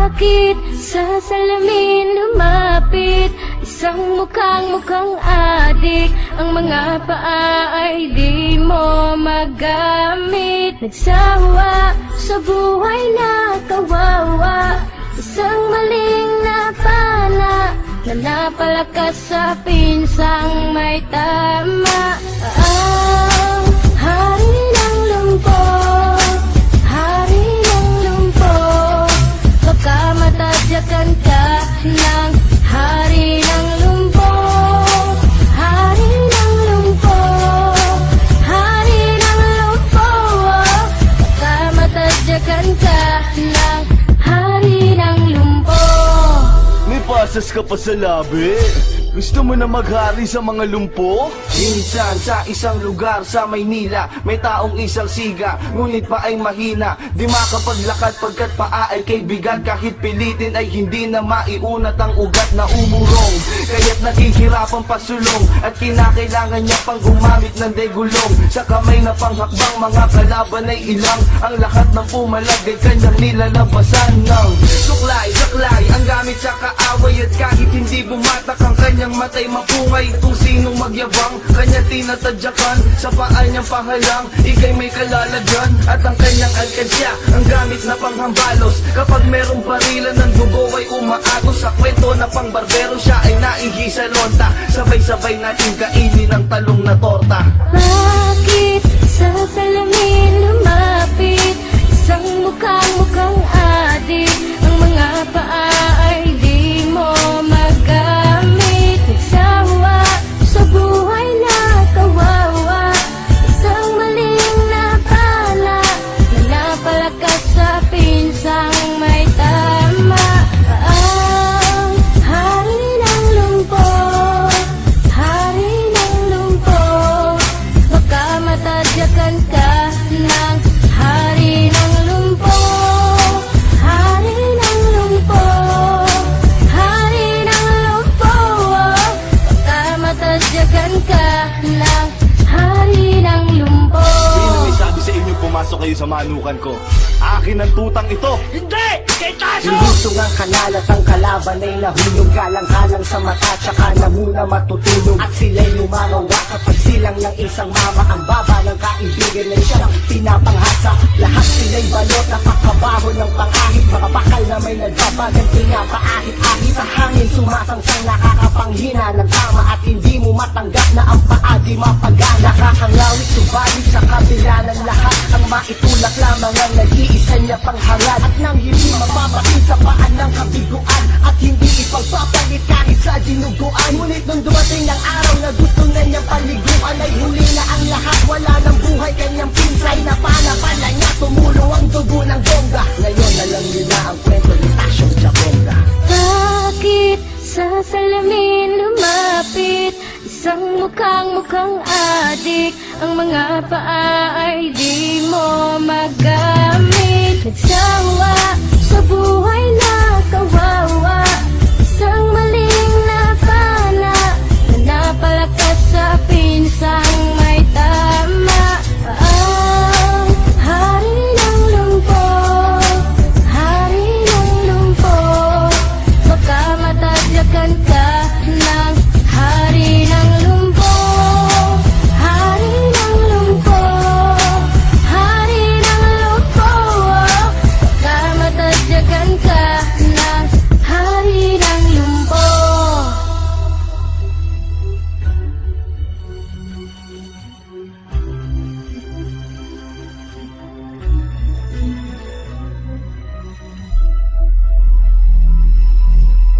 Bakit sa salamin lumapit? Isang mukhang mukhang adik. Ang mga paa ay di mo magamit. Nagsawa sa buhay na kawawa. Isang maling napana Na napalakas sa pinsang may tama May pasas ka pa sa labi Gusto mo na maghari sa mga lumpo? Minsan sa isang lugar sa Maynila May taong isang siga Ngunit pa ay mahina. Di makapaglakad pagkat paa ay kay bigat Kahit pilitin ay hindi na maiunat ang ugat na umurong. Kaya't naghihirapan pasulong At kinakailangan niya pang gumamit ng degulong. Sa kamay na panghakbang mga kalaban ay ilang. Ang lahat ng pumalag ay kanyang nilalabasan ng Suklay, saklay. Ang gamit sa kaaway At kahit hindi bumatak ang kanyang matay mapungay Kung sinong magyabang. Kanyang tinatadyakan Sa paa niyang pahalang. Ikay may kalalagyan At ang kanyang alkansya ang gamit na panghambalos. Kapag merong barilan ng dugo ay umaagos Sa kwento na pang barbero siya ay naihi sa lonta Sabay-sabay natin kainin ang talong na torta Baka matadyakan ka ng hari ng Sino lumpok may sabi sa inyo pumasok kayo sa manukan ko? Akin ang tutang ito! Inusungan kanal at ang kalaban ay nahulog. Galang-halang sa mata tsaka na muna matutulog. At sila'y lumarawa sa pagsilang ng isang mama. Ang baba ng kaibigan ay siyang pinapanghasa. Lahat sila'y balot na pakabaho ng pangahit. Mga bakal na may nagbabagang pinapaahit-ahit Sa hangin sumasangsang nakakapanghina ng tama At hindi matanggap na ang paa di mapagana. Nakakangawit subalit sa kabila ng lahat. Ang maitulak lamang ang nag-iisa niya panghangad At nang hindi mapapakin sa paan ng kabiguan At hindi ipagpapalit Isang mukhang mukhang adik Ang mga paa ay di mo magamit